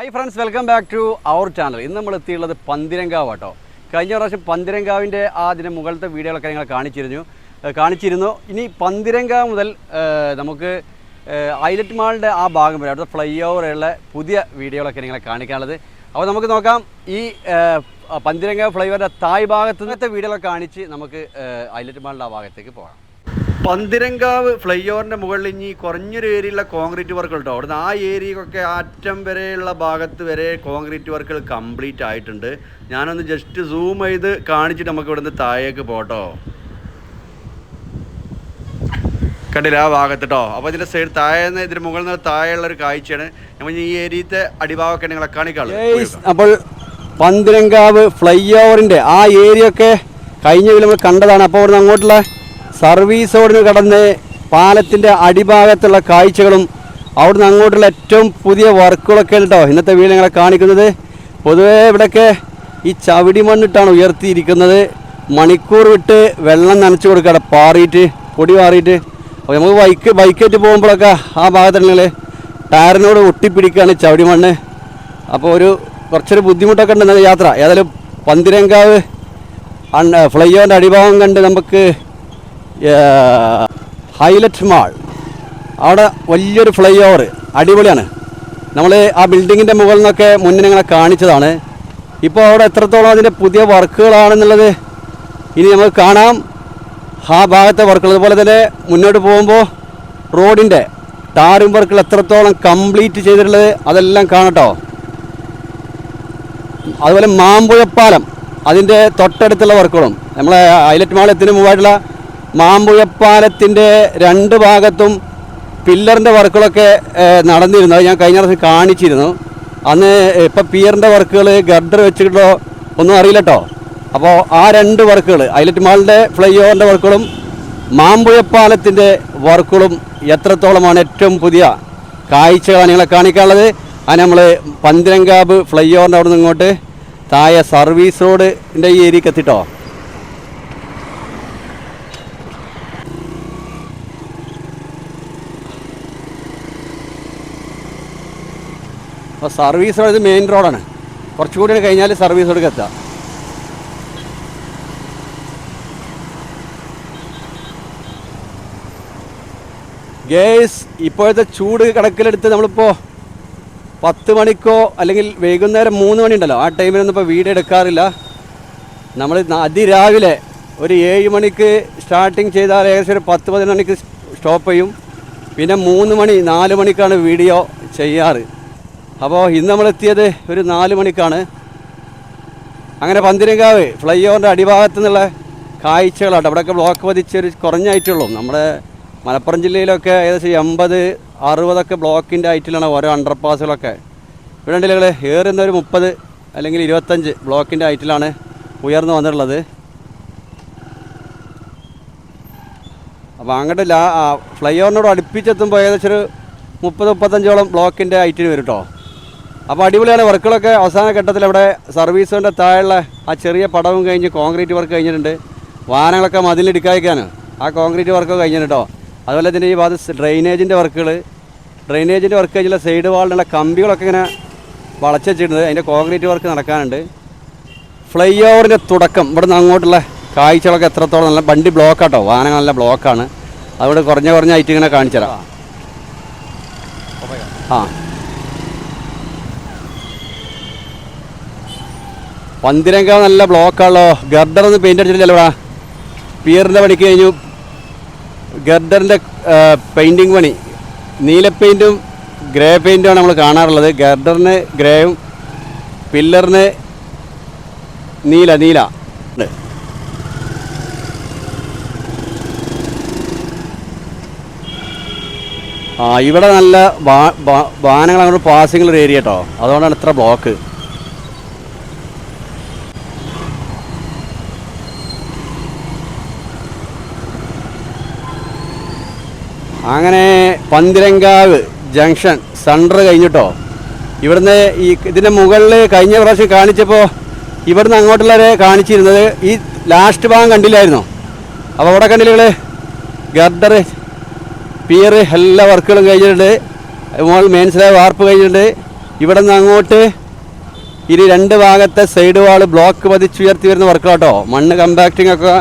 Hi friends welcome back to our channel ഇന്ന് നമ്മൾ എത്തിയുള്ളത് പന്തിരങ്കാവ് കേട്ടോ കഴിഞ്ഞ പ്രാവശ്യം പന്തിരങ്കാവിന്റെ ആ അതിന്റെ മുകളിലത്തെ വീഡിയോകളൊക്കെ നിങ്ങൾ കാണിച്ചിരുന്നു. കാണിച്ചിരുന്നു. ഇനി പന്തിരങ്കാവ് മുതൽ നമുക്ക് ഐലറ്റ് മാളിന്റെ ആ ഭാഗം വരെ അവിടുത്തെ ഫ്ലൈ ഓവറുള്ള പുതിയ വീഡിയോകളൊക്കെ നിങ്ങളെ കാണിക്കാനുള്ളത്. അപ്പോൾ നമുക്ക് നോക്കാം. ഈ പന്തിരങ്കാവ് ഫ്ലൈ ഓവറിന്റെ തായ് ഭാഗത്ത് നിന്നത്തെ വീഡിയോകളൊക്കെ കാണിച്ച് നമുക്ക് ഐലറ്റ് മാളിന്റെ ആ ഭാഗത്തേക്ക് പോകാം. പന്തിരങ്കാവ് ഫ്ലൈ ഓവറിന്റെ മുകളിൽ ഇനി കുറഞ്ഞൊരു ഏരിയയിലുള്ള കോൺക്രീറ്റ് വർക്കുകൾ കേട്ടോ അവിടുന്ന് ആ ഏരിയക്കൊക്കെ അറ്റം വരെയുള്ള ഭാഗത്ത് വരെ കോൺക്രീറ്റ് വർക്കുകൾ കംപ്ലീറ്റ് ആയിട്ടുണ്ട്. ഞാനൊന്ന് ജസ്റ്റ് സൂം ചെയ്ത് കാണിച്ചിട്ട് നമുക്ക് ഇവിടുന്ന് താഴേക്ക് പോട്ടോ. കണ്ടില്ല ആ ഭാഗത്ത് കേട്ടോ അപ്പോൾ ഇതിന്റെ സൈഡ് താഴെ നിന്ന് ഇതിന് മുകളിൽ നിന്ന് താഴെയുള്ള ഒരു കാഴ്ചയാണ്. നമ്മൾ ഈ ഏരിയത്തെ അടിഭാഗമൊക്കെ നിങ്ങളെ കാണിക്കാളു അപ്പോൾ പന്തിരങ്കാവ് ഫ്ലൈ ഓവറിന്റെ ആ ഏരിയ ഒക്കെ കഴിഞ്ഞ നമ്മൾ കണ്ടതാണ്. അപ്പോൾ ഇവിടുന്ന് അങ്ങോട്ടുള്ള സർവീസ് റോഡിന് കടന്ന് പാലത്തിന്റെ അടിഭാഗത്തുള്ള കാഴ്ചകളും അവിടുന്ന് അങ്ങോട്ടുള്ള ഏറ്റവും പുതിയ വർക്കുകളൊക്കെ കേട്ടോ. ഇന്നത്തെ വീട് ഞങ്ങളെ കാണിക്കുന്നത് പൊതുവേ ഇവിടെയൊക്കെ ഈ ചവിടി മണ്ണിട്ടാണ് ഉയർത്തിയിരിക്കുന്നത്. മണിക്കൂർ വിട്ട് വെള്ളം നനച്ചു കൊടുക്കുക പാറിയിട്ട് പൊടി പാറിയിട്ട്. അപ്പോൾ നമുക്ക് ബൈക്ക് ബൈക്കേറ്റ് പോകുമ്പോഴൊക്കെ ആ ഭാഗത്തുണ്ടെങ്കിൽ ടയറിനോട് ഒട്ടിപ്പിടിക്കുകയാണ് ചവിടി മണ്ണ്. അപ്പോൾ ഒരു കുറച്ചൊരു ബുദ്ധിമുട്ടൊക്കെ ഉണ്ട് യാത്ര. ഏതായാലും പന്തിരങ്കാവ് ഫ്ലൈ ഓവറിന്റെ അടിഭാഗം കണ്ട് നമുക്ക് ഹൈലറ്റ് മാൾ. അവിടെ വലിയൊരു ഫ്ലൈ ഓവർ അടിപൊളിയാണ്. നമ്മൾ ആ ബിൽഡിങ്ങിന്റെ മുകളിൽ നിന്നൊക്കെ മുന്നേ ഇങ്ങനെ കാണിച്ചതാണ്. ഇപ്പോൾ അവിടെ എത്രത്തോളം അതിന്റെ പുതിയ വർക്കുകളാണെന്നുള്ളത് ഇനി നമുക്ക് കാണാം. ആ ഭാഗത്തെ വർക്കുകൾ. അതുപോലെ തന്നെ മുന്നോട്ട് പോകുമ്പോൾ റോഡിന്റെ ടാറും വർക്കുകൾ എത്രത്തോളം കംപ്ലീറ്റ് ചെയ്തിട്ടുള്ളത് അതെല്ലാം കാണട്ടോ. അതുപോലെ മാമ്പുഴപ്പാലം അതിന്റെ തൊട്ടടുത്തുള്ള വർക്കുകളും. നമ്മളെ ഹൈലറ്റ് മാളത്തിന് മുമ്പായിട്ടുള്ള മാമ്പുഴപ്പാലത്തിന്റെ രണ്ട് ഭാഗത്തും പില്ലറിന്റെ വർക്കുകളൊക്കെ നടന്നിരുന്നു. അത് ഞാൻ കഴിഞ്ഞ ദിവസം കാണിച്ചിരുന്നു. അന്ന് ഇപ്പം പിയറിന്റെ വർക്കുകൾ ഗർഡർ വെച്ചിട്ടോ ഒന്നും അറിയില്ല കേട്ടോ അപ്പോൾ ആ രണ്ട് വർക്കുകൾ ഐലറ്റ് മാളിന്റെ ഫ്ലൈ ഓവറിന്റെ വർക്കുകളും മാമ്പുഴപ്പാലത്തിന്റെ വർക്കുകളും എത്രത്തോളമാണ് ഏറ്റവും പുതിയ കാഴ്ചകളാണ് നിങ്ങളെ കാണിക്കാനുള്ളത്. അത് നമ്മൾ പന്തിരങ്കാവ് ഫ്ലൈ ഓവറിന്റെ അവിടെ നിന്ന് ഇങ്ങോട്ട് താഴെ സർവീസ് റോഡിന്റെ ഈ ഏരിയക്ക് അപ്പോൾ സർവീസ് റോഡ് ഇത് മെയിൻ റോഡാണ് കുറച്ചുകൂടി കഴിഞ്ഞാൽ സർവീസ് റോഡ് എത്താം. ഗേസ് ഇപ്പോഴത്തെ ചൂട് കണക്കിലെടുത്ത് നമ്മളിപ്പോൾ പത്ത് മണിക്കോ അല്ലെങ്കിൽ വൈകുന്നേരം മൂന്ന് മണി ഉണ്ടല്ലോ. ആ ടൈമിലൊന്നും ഇപ്പോൾ വീട് എടുക്കാറില്ല. നമ്മൾ അതിരാവിലെ ഒരു ഏഴ് മണിക്ക് സ്റ്റാർട്ടിങ് ചെയ്താൽ ഏകദേശം ഒരു പത്ത് പതിനൊന്ന് മണിക്ക് സ്റ്റോപ്പ് ചെയ്യും. പിന്നെ മൂന്ന് മണി നാല് മണിക്കാണ് വീഡിയോ ചെയ്യാറ്. അപ്പോൾ ഇന്ന് നമ്മളെത്തിയത് ഒരു നാല് മണിക്കാണ്. അങ്ങനെ പന്തിരങ്കാവ് ഫ്ലൈ ഓവറിന്റെ അടിഭാഗത്തു നിന്നുള്ള കാഴ്ചകളാട്ടോ അവിടെയൊക്കെ ബ്ലോക്ക് പതിച്ച് ഒരു കുറഞ്ഞായിട്ടുള്ളൂ. നമ്മുടെ മലപ്പുറം ജില്ലയിലൊക്കെ ഏകദേശം എൺപത് അറുപതൊക്കെ ബ്ലോക്കിന്റെ ആയിട്ടിലാണ് ഓരോ അണ്ടർപാസുകളൊക്കെ ഇവിടെ ഉണ്ടെങ്കിൽ ഏറുന്ന ഒരു മുപ്പത് അല്ലെങ്കിൽ ഇരുപത്തഞ്ച് ബ്ലോക്കിന്റെ ആയിട്ടിലാണ് ഉയർന്നു വന്നിട്ടുള്ളത്. അപ്പോൾ അങ്ങോട്ട് ലാ ഫ്ലൈ ഓവറിനോട് അടുപ്പിച്ചെത്തുമ്പോൾ ഏകദേശം ഒരു മുപ്പത് മുപ്പത്തഞ്ചോളം ബ്ലോക്കിന്റെ ഐറ്റിന് വരും കേട്ടോ. അപ്പോൾ അടിപൊളിയാണ് വർക്കുകളൊക്കെ. അവസാന ഘട്ടത്തിൽ അവിടെ സർവീസിന്റെ താഴെയുള്ള ആ ചെറിയ പടവും കഴിഞ്ഞ് കോൺക്രീറ്റ് വർക്ക് കഴിഞ്ഞിട്ടുണ്ട്. വാഹനങ്ങളൊക്കെ മതിലിടിക്കാതിരിക്കാണ് ആ കോൺക്രീറ്റ് വർക്ക് കഴിഞ്ഞിട്ടുണ്ട് കേട്ടോ അതുപോലെ തന്നെ ഈ ഭാഗത്ത് ഡ്രെയിനേജിന്റെ വർക്കുകൾ ഡ്രെയിനേജിന്റെ വർക്ക് കഴിഞ്ഞുള്ള സൈഡ് വാളിനുള്ള കമ്പികളൊക്കെ ഇങ്ങനെ വളച്ചുവെച്ചിട്ടുണ്ട് അതിന്റെ കോൺക്രീറ്റ് വർക്ക് നടക്കാനുണ്ട്. ഫ്ലൈ ഓവറിന്റെ തുടക്കം. ഇവിടുന്ന് അങ്ങോട്ടുള്ള കാഴ്ചകളൊക്കെ എത്രത്തോളം നല്ല വണ്ടി ബ്ലോക്കാട്ടോ വാഹനങ്ങൾ നല്ല ബ്ലോക്കാണ് അതുകൊണ്ട് കുറഞ്ഞ കുറഞ്ഞ ഐറ്റം ഇങ്ങനെ കാണിച്ചുതരാം. ആ. പന്തിരങ്കാവ് നല്ല ബ്ലോക്കാണല്ലോ. ഗർഡർ ഒന്ന് പെയിന്റ് അടിച്ചിട്ടില്ല ഇവിടെ പിയറിന്റെ പണിക്ക് കഴിഞ്ഞു. ഗർഡറിന്റെ പെയിന്റിങ് പണി. നീല പെയിന്റും ഗ്രേ പെയിന്റുമാണ് നമ്മൾ കാണാറുള്ളത്. ഗർഡറിന് ഗ്രേയും പില്ലറിന് നീല നീല. ആ ഇവിടെ നല്ല വാഹനങ്ങൾ അങ്ങോട്ട് പാസിംഗ് ഏരിയ കേട്ടോ അതുകൊണ്ടാണ് ഇത്ര ബ്ലോക്ക് അങ്ങനെ പന്തിരങ്കാവ് ജംഗ്ഷൻ സെന്റർ കഴിഞ്ഞിട്ടോ? ഇവിടുന്ന് ഈ ഇതിന്റെ മുകളിൽ കഴിഞ്ഞ പ്രാവശ്യം കാണിച്ചപ്പോൾ ഇവിടുന്ന് അങ്ങോട്ടുള്ളവരെ കാണിച്ചിരുന്നത് ഈ ലാസ്റ്റ് ഭാഗം കണ്ടില്ലായിരുന്നോ? അപ്പോൾ അവിടെ കണ്ടില്ല ഗർഡർ പിയർ എല്ലാ വർക്കുകളും കഴിഞ്ഞിട്ടുണ്ട്. മോൾ മെയിൻസിലെ വാർപ്പ് കഴിഞ്ഞിട്ടുണ്ട്. ഇവിടെ നിന്ന് അങ്ങോട്ട് ഇനി രണ്ട് ഭാഗത്തെ സൈഡ് വാൾ ബ്ലോക്ക് പതിച്ചുയർത്തി വരുന്ന വർക്കുകളാട്ടോ മണ്ണ് കമ്പാക്റ്റിംഗ് ഒക്കെ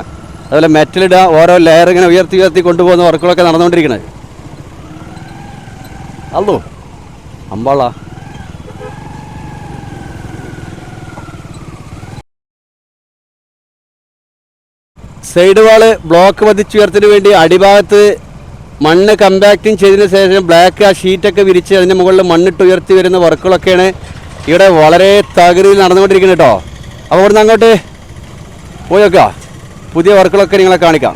അതുപോലെ മെറ്റലിടുക ഓരോ ലെയർ ഇങ്ങനെ ഉയർത്തി ഉയർത്തി കൊണ്ടുപോകുന്ന വർക്കുകളൊക്കെ നടന്നുകൊണ്ടിരിക്കുന്നത്. അല്ലോ അമ്പാള സൈഡ് വാൾ ബ്ലോക്ക് പതിച്ചുയർത്തിന് വേണ്ടി അടിഭാഗത്ത് മണ്ണ് കമ്പാക്റ്റിംഗ് ചെയ്തതിന് ശേഷം ബ്ലാക്ക് ആ ഷീറ്റൊക്കെ വിരിച്ച് അതിന്റെ മുകളിൽ മണ്ണിട്ട് ഉയർത്തി വരുന്ന വർക്കുകളൊക്കെയാണ് ഇവിടെ വളരെ തകൃതിയിൽ നടന്നുകൊണ്ടിരിക്കുന്നത് കേട്ടോ. അപ്പോൾ ഇവിടുന്ന് അങ്ങോട്ട് പോയി നോക്കുക. പുതിയ വർക്കുകളൊക്കെ നിങ്ങളെ കാണിക്കാം.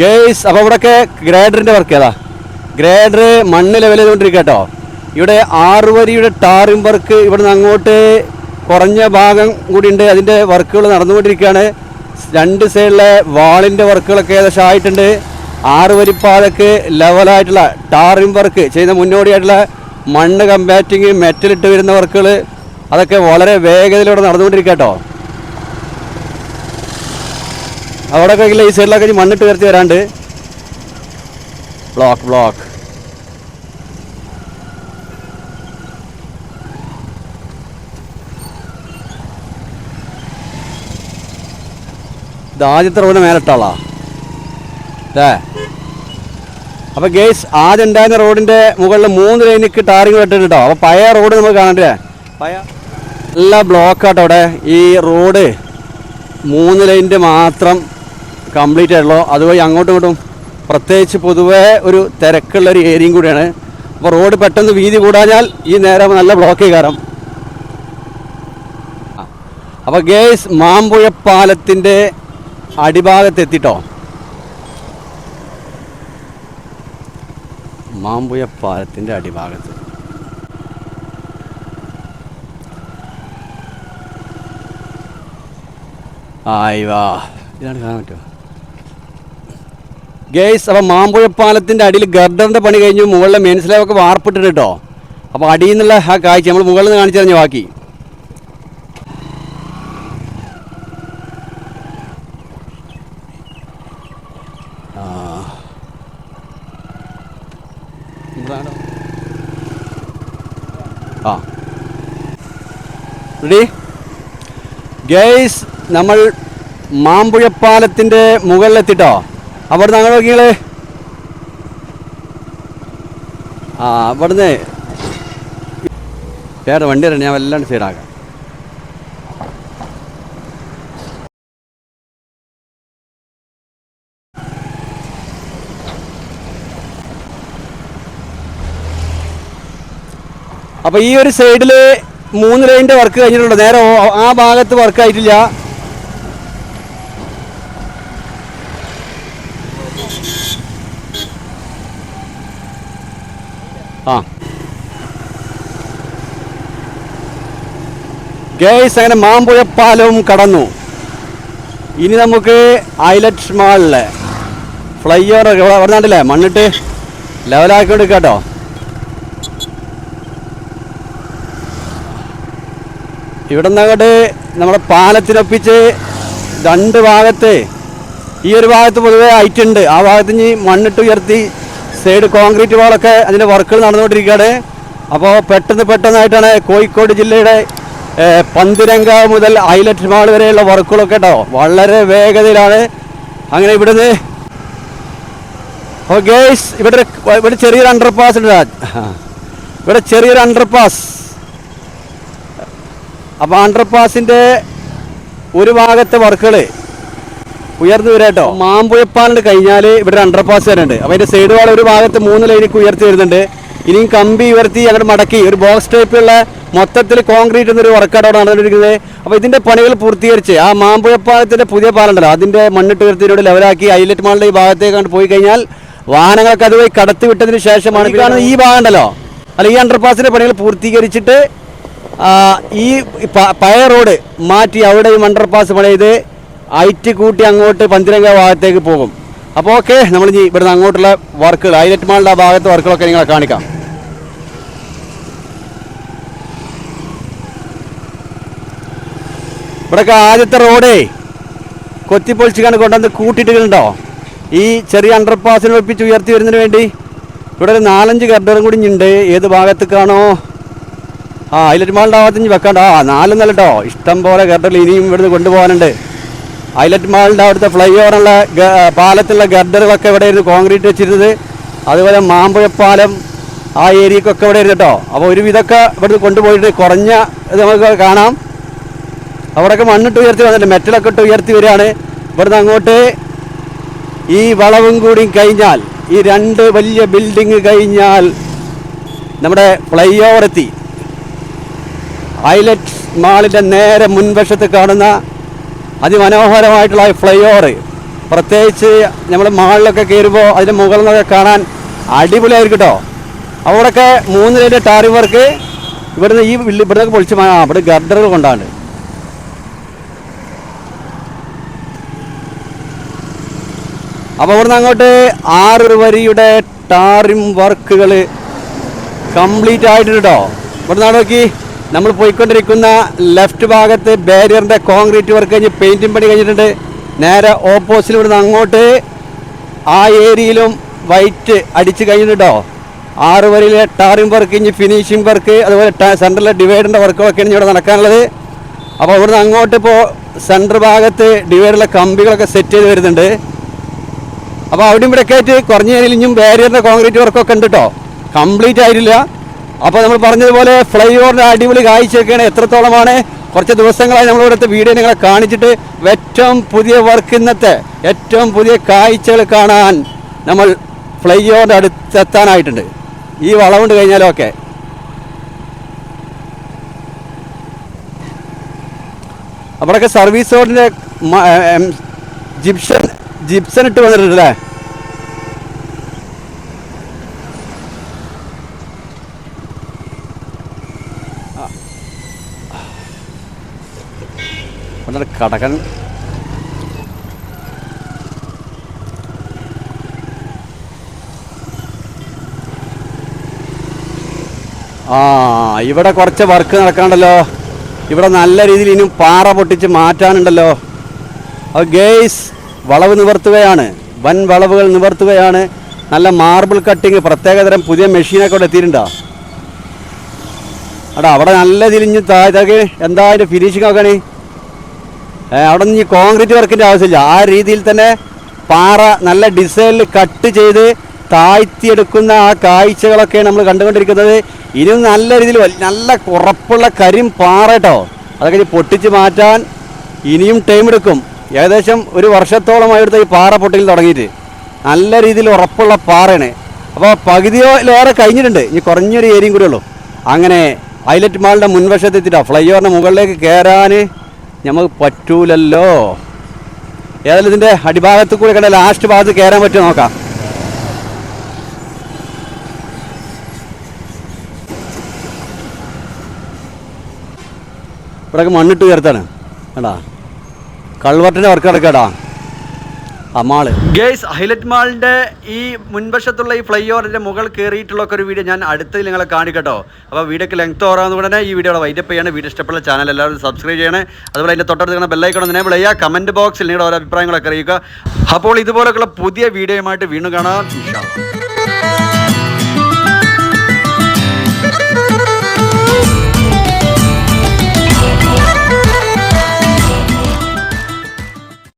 ഗേസ് അപ്പോൾ ഇവിടെയൊക്കെ ഗ്രേഡറിന്റെ വർക്ക് ഏതാ? ഗ്രേഡർ മണ്ണ് ലെവൽ ചെയ്തുകൊണ്ടിരിക്കുക ഇവിടെ ആറ് വരിയുടെ ടാറിംഗ് വർക്ക് ഇവിടുന്ന് അങ്ങോട്ട് കുറഞ്ഞ ഭാഗം കൂടി ഉണ്ട്. അതിന്റെ വർക്കുകൾ നടന്നുകൊണ്ടിരിക്കുകയാണ്. രണ്ട് സൈഡിലെ വാളിന്റെ വർക്കുകളൊക്കെ ഏകദേശം ആയിട്ടുണ്ട്. ആറ് വരിപ്പാതക്ക് ലെവലായിട്ടുള്ള ടാറിംഗ് വർക്ക് ചെയ്യുന്ന മുന്നോടിയായിട്ടുള്ള മണ്ണ് കമ്പാറ്റിങ് മെറ്റലിട്ട് വരുന്ന വർക്കുകൾ അതൊക്കെ വളരെ വേഗതയിലൂടെ നടന്നുകൊണ്ടിരിക്കുക കേട്ടോ. അവിടെയൊക്കെ ഇല്ല ഈ സൈഡിലൊക്കെ മണ്ണിട്ട് ഉയർത്തി വരാണ്ട്. ബ്ലോക്ക് ബ്ലോക്ക് ഇത് ആദ്യത്തെ റോഡ് മേലിട്ടാളാ. അല്ലേ അപ്പോൾ ഗേസ് ആദ്യം ഉണ്ടായിരുന്ന റോഡിന്റെ മുകളിൽ മൂന്ന് ലൈനിക്ക് ടാറിങ് വെട്ടിട്ടുണ്ട് കേട്ടോ അപ്പോൾ പഴയ റോഡ് നമുക്ക് കാണണ്ടേ? പഴയ നല്ല ബ്ലോക്കാട്ടോ അവിടെ. ഈ റോഡ് മൂന്ന് ലൈനിന്റെ മാത്രം കംപ്ലീറ്റ് ആയിട്ടുള്ളൂ. അതുവഴി അങ്ങോട്ടും ഇങ്ങോട്ടും പ്രത്യേകിച്ച് പൊതുവേ ഒരു തിരക്കുള്ള ഒരു ഏരിയയും കൂടിയാണ്. അപ്പോൾ റോഡ് പെട്ടെന്ന് വീതി കൂടാഞ്ഞാൽ ഈ നേരം നല്ല ബ്ലോക്ക് കയറാം അപ്പോൾ ഗേസ് മാമ്പുഴ പാലത്തിന്റെ അടിഭാഗത്തെത്തിട്ടോ? മാമ്പുഴ പാലത്തിന്റെ അടിഭാഗത്ത്. ആയി വാ. ഇതാണ് കാണാൻ പറ്റുമോ? ഗേസ് അപ്പോൾ മാമ്പുഴ പാലത്തിന്റെ അടിയിൽ ഗർഡറിന്റെ പണി കഴിഞ്ഞു. മുകളിലെ മെയിൻ വാർപ്പിട്ടിട്ട് കേട്ടോ അപ്പോൾ അടിയിൽ നിന്നുള്ള ആ കാഴ്ച നമ്മൾ മുകളിൽ നിന്ന് കാണിച്ചു തരഞ്ഞു ബാക്കി റെഡി ഗേസ് നമ്മൾ മാമ്പുഴ മാമ്പുഴപ്പാലത്തിന്റെ മുകളിലെത്തിട്ടോ. അവിടെ നിന്ന് അങ്ങനെ നോക്കിയാളേ ആ അവിടുന്ന്. വേറെ വണ്ടി വരണം ഞാൻ വല്ലാണ്ട് സൈഡാക്കാം അപ്പോൾ ഈ ഒരു സൈഡിൽ മൂന്ന് ലൈനിന്റെ വർക്ക് കഴിഞ്ഞിട്ടുണ്ട്? നേരെ ആ ഭാഗത്ത് വർക്ക് ആയിട്ടില്ല. ആ. ഗേസ് അങ്ങനെ മാമ്പുഴ പാലവും കടന്നു. ഇനി നമുക്ക് ഐലറ്റ് മാളിലെ ഫ്ലൈ ഓവർ അവിടെ നാട്ടില്ലേ മണ്ണിട്ട് ലെവലാക്കിക്കൊണ്ട് കേട്ടോ. ഇവിടെ നിന്ന് അങ്ങോട്ട് നമ്മുടെ പാലത്തിനൊപ്പിച്ച് രണ്ട് ഭാഗത്ത് ഈ ഒരു ഭാഗത്ത് പൊതുവെ ഹൈറ്റ് ആ ഭാഗത്ത് ഇനി മണ്ണിട്ട് ഉയർത്തി സൈഡ് കോൺക്രീറ്റ് വാളൊക്കെ അതിന്റെ വർക്കുകൾ നടന്നുകൊണ്ടിരിക്കുകയാണ്. അപ്പോൾ പെട്ടെന്ന് പെട്ടെന്നായിട്ടാണ് കോഴിക്കോട് ജില്ലയുടെ പന്തിരങ്ക മുതൽ ഐലറ്റ് മാൾ വരെയുള്ള വർക്കുകളൊക്കെ കേട്ടോ. വളരെ വേഗതയിലാണ് അങ്ങനെ ഇവിടുന്ന്. ഗേസ് ഇവിടെ ഇവിടെ ചെറിയൊരു അണ്ടർപാസ് ഉണ്ട്. ഇവിടെ ചെറിയൊരു അണ്ടർപാസ് അപ്പോൾ അണ്ടർപാസിന്റെ ഒരു ഭാഗത്തെ വർക്കുകൾ ഉയർന്നു വരാട്ടോ മാമ്പുഴപ്പാലിന്റെ കഴിഞ്ഞാൽ ഇവിടെ ഒരു അണ്ടർപാസ് വരുന്നുണ്ട്. അപ്പോൾ അതിന്റെ സൈഡ് വാൾ ഒരു ഭാഗത്ത് മൂന്ന് ലൈനിക്ക് ഉയർത്തി വരുന്നുണ്ട്. ഇനിയും കമ്പി ഉയർത്തി അങ്ങനെ മടക്കി. ഒരു ബോക്സ് ടൈപ്പുള്ള മൊത്തത്തിൽ കോൺക്രീറ്റ് എന്നൊരു വർക്കൗട്ട് അവിടെ നടന്നിരിക്കുന്നത്. അപ്പോൾ ഇതിന്റെ പണികൾ പൂർത്തീകരിച്ച് ആ മാമ്പുഴപ്പാലത്തിന്റെ പുതിയ പാലുണ്ടല്ലോ അതിന്റെ മണ്ണിട്ട് ഉയർത്തിയിലൂടെ ലെവലാക്കി ഹൈലൈറ്റ് മാളിന്റെ ഈ ഭാഗത്തേക്ക് പോയി കഴിഞ്ഞാൽ വാഹനങ്ങൾക്ക് അതുവഴി കടത്തി വിട്ടതിന് ശേഷമാണ് ഈ കാണുന്ന ഈ ഭാഗം ഉണ്ടല്ലോ. അല്ല ഈ അണ്ടർപാസിന്റെ പണികൾ പൂർത്തീകരിച്ചിട്ട് ഈ പഴയ റോഡ് മാറ്റി അവിടെയും അണ്ടർപാസ് പണിയത് ഐറ്റ് കൂട്ടി അങ്ങോട്ട് പന്തിരംഗ ഭാഗത്തേക്ക് പോകും. അപ്പോൾ ഓക്കെ നമ്മൾ ഇനി ഇവിടുന്ന് അങ്ങോട്ടുള്ള വർക്കുകൾ ഹൈലൈറ്റ് മാളിന്റെ ആ ഭാഗത്തെ വർക്കുകളൊക്കെ നിങ്ങളെ കാണിക്കാം. ഇവിടെയൊക്കെ ആദ്യത്തെ റോഡേ കൊത്തിപ്പൊളിച്ചിക്കാണ് കൊണ്ടുവന്ന് കൂട്ടിയിട്ടുണ്ടോ ഈ ചെറിയ അണ്ടർപാസിന് ഒപ്പിച്ച് ഉയർത്തി വരുന്നതിന് വേണ്ടി ഇവിടെ ഒരു നാലഞ്ച് ഗർഡറും കൂടി ഉണ്ട്. ഏത് ഭാഗത്തേക്കാണോ? ആ ഹൈലൈറ്റ് മാളിന്റെ ഭാഗത്ത് ഇനി വെക്കണ്ട. ആ നാലൊന്നല്ല ഇഷ്ടം പോലെ ഗർഡറിൽ ഇനിയും ഇവിടുന്ന് കൊണ്ടുപോകാനുണ്ട്. ഹൈലൈറ്റ് മാളിന്റെ അവിടുത്തെ ഫ്ലൈ ഓവറുള്ള പാലത്തിലുള്ള ഗർഡറുകളൊക്കെ ഇവിടെ ഇരുന്ന് കോൺക്രീറ്റ് വെച്ചിരുന്നത്. അതുപോലെ മാമ്പുഴപ്പാലം ആ ഏരിയക്കൊക്കെ ഇവിടെ ഇരുന്ന് കേട്ടോ. അപ്പോൾ ഒരുവിധമൊക്കെ ഇവിടുന്ന് കൊണ്ടുപോയിട്ട് കുറഞ്ഞ ഇത് നമുക്ക് കാണാം. അവിടെയൊക്കെ മണ്ണിട്ട് ഉയർത്തി വന്നിട്ട് മെറ്റലൊക്കെ ഇട്ട് ഉയർത്തി വരികയാണ്. ഇവിടുന്ന് അങ്ങോട്ട് ഈ വളവും കൂടി കഴിഞ്ഞാൽ ഈ രണ്ട് വലിയ ബിൽഡിങ് കഴിഞ്ഞാൽ നമ്മുടെ ഫ്ലൈ ഓവർ എത്തി. ഐലറ്റ് മാളിന്റെ നേരെ മുൻവശത്ത് കാണുന്ന അതിമനോഹരമായിട്ടുള്ള ഫ്ലൈ ഓവർ പ്രത്യേകിച്ച് നമ്മൾ മുകളിലൊക്കെ കയറുമ്പോൾ അതിന്റെ മുകളിൽ നിന്നൊക്കെ കാണാൻ അടിപൊളിയായിരിക്കും കേട്ടോ അവിടെയൊക്കെ മൂന്ന് ലൈന്റെ ടാറി വർക്ക് ഇവിടുന്ന് ഈ വില്ലി ഇവിടുന്ന് പൊളിച്ച് ആ, ഇവിടെ ഗർഡറുകൾ കൊണ്ടാണ്. അപ്പോൾ ഇവിടുന്ന് അങ്ങോട്ട് ആറ് വരിയുടെ ടാറിം വർക്കുകൾ കംപ്ലീറ്റ് ആയിട്ടുണ്ട് കേട്ടോ ഇവിടുന്ന് നോക്കി. നമ്മൾ പോയിക്കൊണ്ടിരിക്കുന്ന ലെഫ്റ്റ് ഭാഗത്ത് ബാരിയറിന്റെ കോൺക്രീറ്റ് വർക്ക് കഴിഞ്ഞ് പെയിന്റിങ് പണി കഴിഞ്ഞിട്ടുണ്ട്. നേരെ ഓപ്പോസിറ്റ് ഇവിടുന്ന് അങ്ങോട്ട് ആ ഏരിയയിലും വൈറ്റ് അടിച്ച് കഴിഞ്ഞിട്ടുണ്ടോ ആറ് വരിയിലെ ടാറിംഗ് വർക്ക് ഇനി ഫിനിഷിംഗ് വർക്ക് അതുപോലെ സെന്ററിലെ ഡിവൈഡറിന്റെ വർക്കുകളൊക്കെയാണ് ഇവിടെ നടക്കാനുള്ളത്. അപ്പോൾ ഇവിടുന്ന് അങ്ങോട്ട് ഇപ്പോൾ സെന്റർ ഭാഗത്ത് ഡിവൈഡറിലെ കമ്പികളൊക്കെ സെറ്റ് ചെയ്ത് വരുന്നുണ്ട്. അപ്പോൾ അവിടെ ഇവിടെ ആയിട്ട് കുറഞ്ഞ ഏരിയയിൽ ഇനിയും ബാരിയറിന്റെ കോൺക്രീറ്റ് വർക്കൊക്കെ ഉണ്ട് കേട്ടോ കംപ്ലീറ്റ് ആയിട്ടില്ല. അപ്പോൾ നമ്മൾ പറഞ്ഞതുപോലെ ഫ്ലൈ ഓവറിന്റെ അടിപൊളി കാഴ്ചയൊക്കെയാണ് എത്രത്തോളമാണ്. കുറച്ച് ദിവസങ്ങളായി നമ്മൾ ഇവിടുത്തെ വീഡിയോ നിങ്ങളെ കാണിച്ചിട്ട് ഏറ്റവും പുതിയ വർക്ക് ഇന്നത്തെ ഏറ്റവും പുതിയ കാഴ്ചകൾ കാണാൻ നമ്മൾ ഫ്ലൈ ഓവറിന്റെ അടുത്തെത്താനായിട്ടുണ്ട് ഈ വളവുണ്ട് കഴിഞ്ഞാലൊക്കെ അവിടെയൊക്കെ സർവീസ് റോഡിന്റെ ജിപ്സൺ ജിപ്സൺ ഇട്ട് വന്നിട്ടുണ്ട് അല്ലേ അവിടെ കടകൻ. ആ ഇവിടെ കുറച്ച് വർക്ക് നടക്കാണ്ടല്ലോ ഇവിടെ നല്ല രീതിയിൽ ഇനിയും പാറ പൊട്ടിച്ച് മാറ്റാനുണ്ടല്ലോ. അപ്പോൾ ഗേസ് വളവ് നിവർത്തുകയാണ്. വൻ വളവുകൾ നിവർത്തുകയാണ്. നല്ല മാർബിൾ കട്ടിങ് പ്രത്യേകതരം പുതിയ മെഷീനൊക്കെ ഇവിടെ എത്തിയിട്ടുണ്ടോ? അടാ അവിടെ നല്ല തിരിഞ്ഞ് താഴെ എന്താ അതിന്റെ ഫിനിഷിംഗ് നോക്കണേ അവിടെ നിന്ന് കോൺക്രീറ്റ് വർക്കിന്റെ ആവശ്യമില്ല. ആ രീതിയിൽ തന്നെ പാറ നല്ല ഡിസൈനിൽ കട്ട് ചെയ്ത് താഴ്ത്തിയെടുക്കുന്ന ആ കാഴ്ചകളൊക്കെ നമ്മൾ കണ്ടുകൊണ്ടിരിക്കുന്നത്. ഇനി നല്ല രീതിയിൽ നല്ല ഉറപ്പുള്ള കരിം പാറ കേട്ടോ അതൊക്കെ പൊട്ടിച്ച് മാറ്റാൻ ഇനിയും ടൈം എടുക്കും. ഏകദേശം ഒരു വർഷത്തോളമായി വർഷത്തോളമായിട്ട് ഈ പാറ പൊട്ടിൽ തുടങ്ങിയിട്ട്. നല്ല രീതിയിൽ ഉറപ്പുള്ള പാറയാണ്. അപ്പോൾ പകുതിയോലേറെ കഴിഞ്ഞിട്ടുണ്ട്. ഇനി കുറഞ്ഞൊരു ഏരിയയും കൂടെ ഉള്ളൂ. അങ്ങനെ ഹൈലൈറ്റ് മാളിന്റെ മുൻവശത്ത് എത്തിയിട്ടോ. ഫ്ലൈ ഓവറിന്റെ മുകളിലേക്ക് കയറാൻ നമുക്ക് പറ്റൂലല്ലോ. ഏതായാലും ഇതിന്റെ അടിഭാഗത്ത് കൂടെ കണ്ട ലാസ്റ്റ് ഭാഗത്ത് കയറാൻ പറ്റുമോ നോക്കാം. ഇവിടെയൊക്കെ മണ്ണിട്ട് ഉയർത്താണ് കേട്ടാ കൾവർട്ടിന്റെ വർക്ക് നടക്കാടാ അമാൾ ഗേസ് ഹൈലറ്റ് മാളിന്റെ ഈ മുൻവശത്തുള്ള ഈ ഫ്ലൈ ഓവറിന്റെ മുകൾ കയറിയിട്ടുള്ള ഒരു വീഡിയോ ഞാൻ അടുത്ത് നിങ്ങളെ കാണിക്കട്ടോ. അപ്പോൾ വീഡിയോക്ക് ലെങ്ത് ഓറാകുന്നത് ഉടനെ ഈ വീഡിയോ വൈൻഡപ്പ് ചെയ്യണം. വീഡിയോ ഇഷ്ടപ്പെട്ട ചാനൽ എല്ലാവരും സബ്സ്ക്രൈബ് ചെയ്യണേ. അതുപോലെ അതിന്റെ തൊട്ടടുത്ത് കാണുന്ന ബെല്ലൈക്കണം എനേബിൾ ചെയ്യുക. കമന്റ് ബോക്സിൽ നിങ്ങളുടെ ഓരോ അഭിപ്രായങ്ങളൊക്കെ അറിയിക്കുക. അപ്പോൾ ഇതുപോലെയുള്ള പുതിയ വീഡിയോയുമായിട്ട് വീണ്ടും കാണാം.